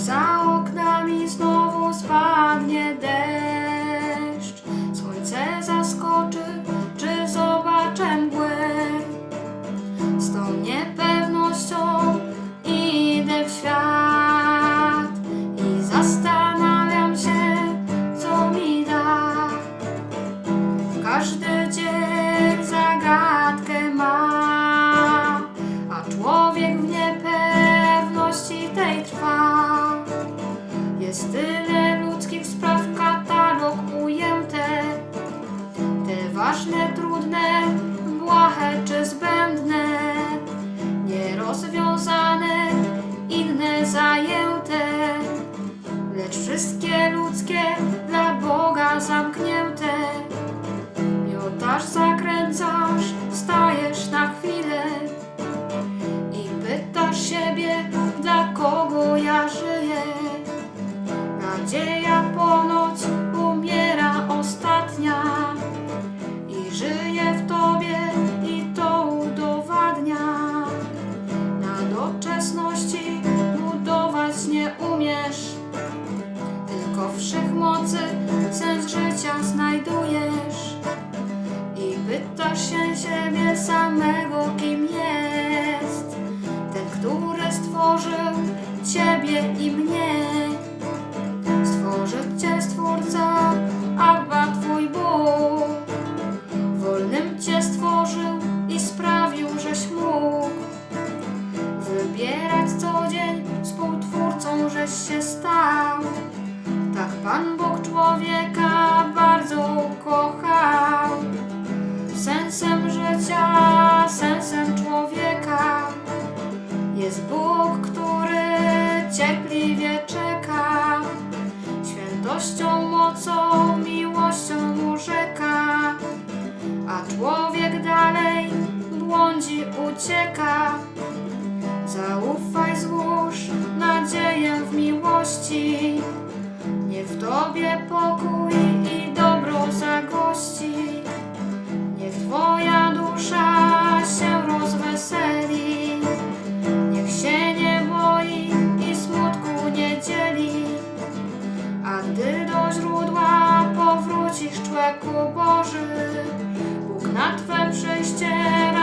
За окнами снова Nadzieja ponoć umiera ostatnia i żyje w tobie i to udowadnia. Na doczesności budować nie umiesz, tylko wszechmocy sens życia znajdujesz i pytasz się siebie samego, kim jest ten, który stworzył ciebie i mnie. I sprawił, żeś mógł wybierać co dzień, współtwórcą żeś się stał. Tak Pan Bóg człowieka bardzo ukochał. Sensem życia, sensem człowieka jest Bóg, który cierpliwie czeka. Świętością, ucieka. Zaufaj, złóż nadzieję w miłości. nie w Tobie pokój i dobro zagości. nie Twoja dusza się rozweseli. Niech się nie boi i smutku nie dzieli. A Ty do źródła powrócisz, człeku Boży. Bóg nad Twem przyjściem.